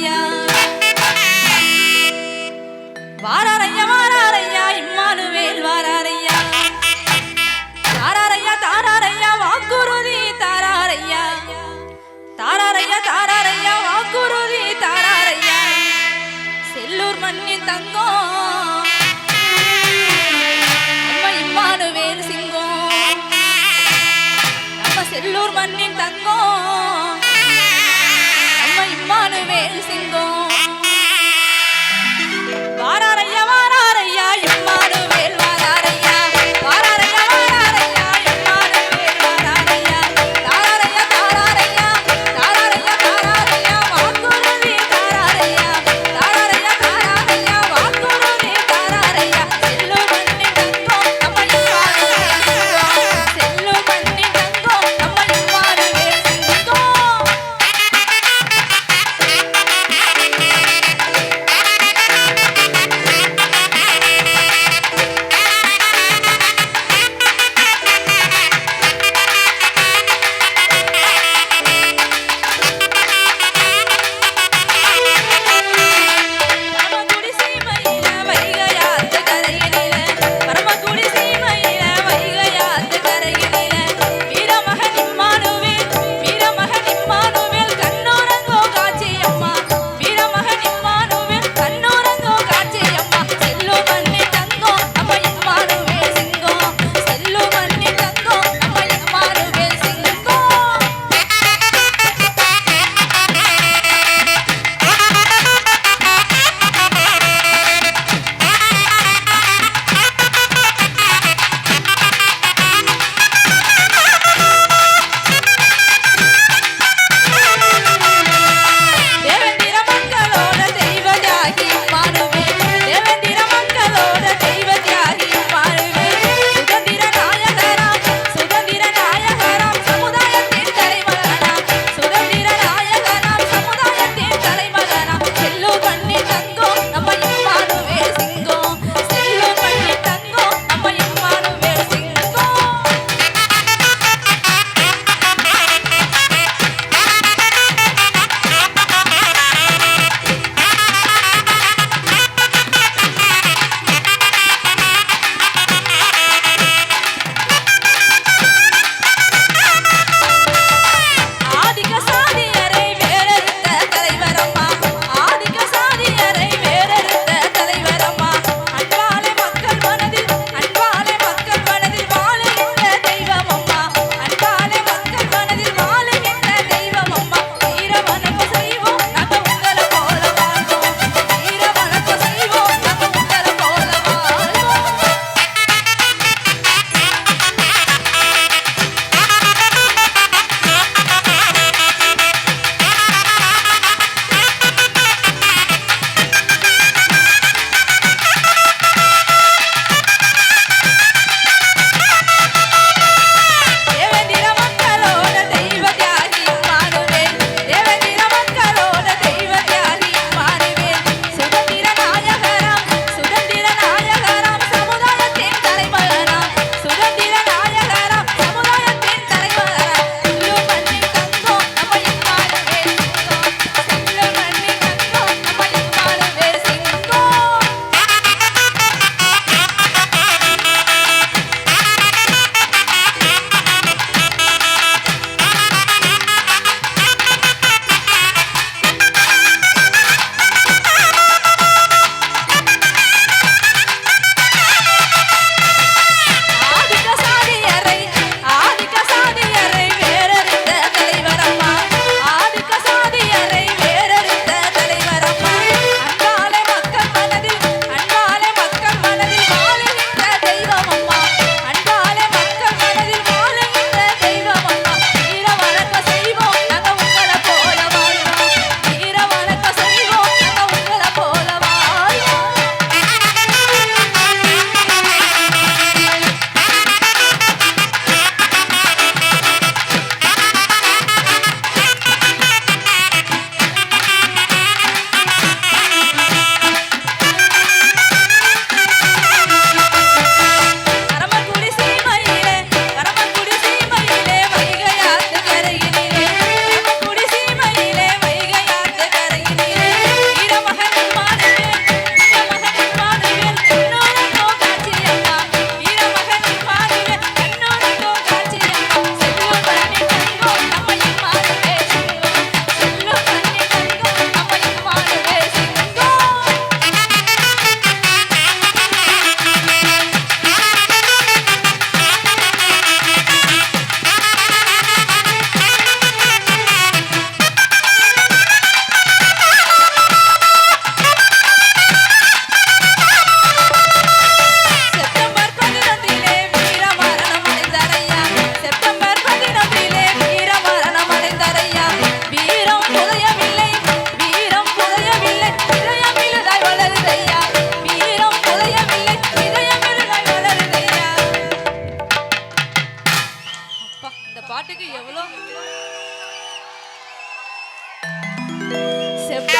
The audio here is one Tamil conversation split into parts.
வாராரையா. வாராரையா வாராரையா இம்மானுவேல் வாராரையா. தாராரையா தாராரையா வாக்குறுதி தாராரையா. தாராரையா தாராரையா வாக்குறுதி தாராரையா. செல்லூர் மண்ணின் தங்கம். நம்ம இம்மானுவேல் சிங்கம். நம்ம செல்லூர் மண்ணின் தங்கம். diciendo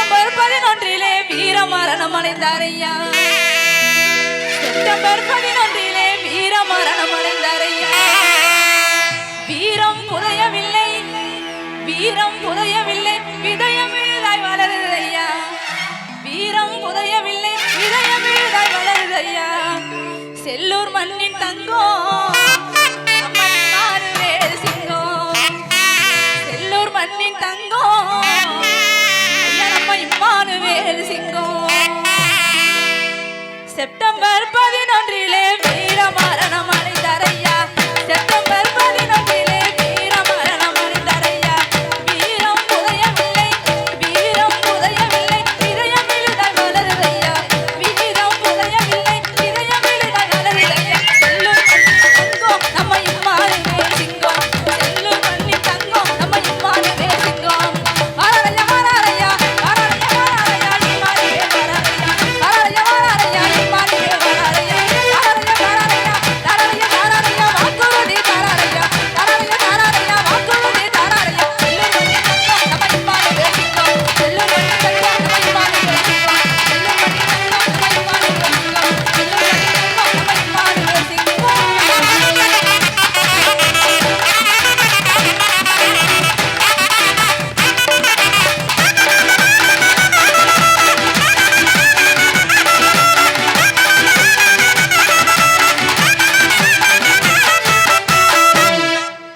செப்டம்பர் பதினொன்றிலே வீர மரணம் அடைந்தார் ஐயா செப்டம்பர் பதினொன்றிலே வீர மரணம் அடைந்தார் ஐயா வீரம் புதையவில்லை வீரம் புதையவில்லை விதயமிழ்தாய் வளருது ஐயா வீரம் புதையவில்லை விதயமிழ்தாய் வளருது ஐயா செல்லூர் மண்ணின் தங்கம்